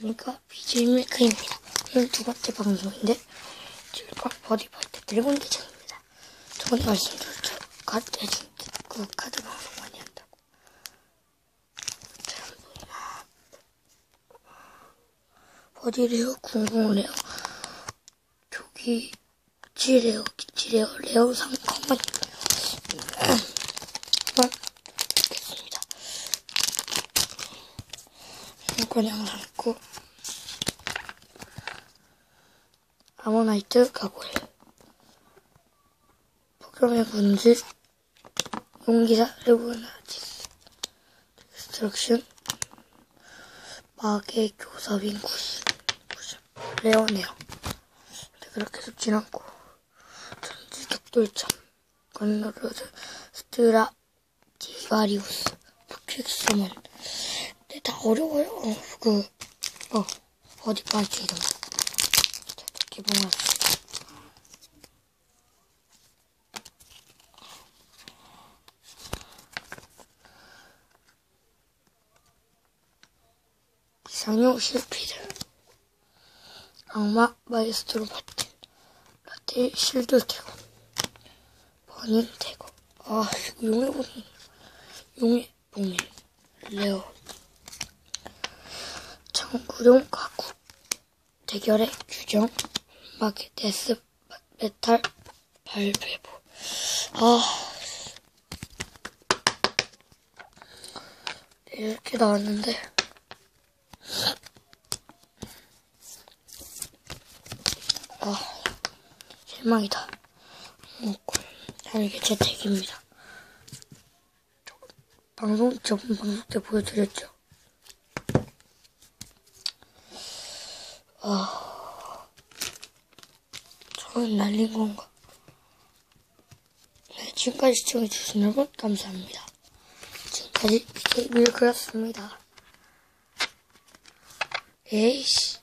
안녕하십니까 BJ 밀크입니다. 오늘 두 번째 방송인데 지금 버디바이트 드래곤 대전입니다. 저번에 말씀드렸죠. 카드 대전 그 카드 방송 많이 한다고. 잘 보이나? 버디레어 궁금해요. 저기 지레어 지레어 레어 한번 보겠습니다. 영상 있고. 아모나이트 가고일 포켓몬의 분질 용기사 레브나지스 디스트럭션 마계 구시 레오네요 근데 그렇게 습진 않고 전지 격돌참 건너로드 스트라 퀵스먼 근데 다 어려워요. 어, 그 어, 어디 빠지 이름 기본으로 비상용 실피드 악마 마이스트로 바틴 라테 실드 태고 버닌 태고 아 용의 봉인 용의 봉인 장 구룡 가구 대결의 규정 마켓 데스 메탈 발베보. 아. 이렇게 나왔는데. 아 실망이다. 먹고 자 이게 제 덱입니다. 방송 저번 방송 때 보여드렸죠 아 저는 날린 건가? 네, 지금까지 시청해주신 여러분 감사합니다. 지금까지 BJ 밀크였습니다. 에이씨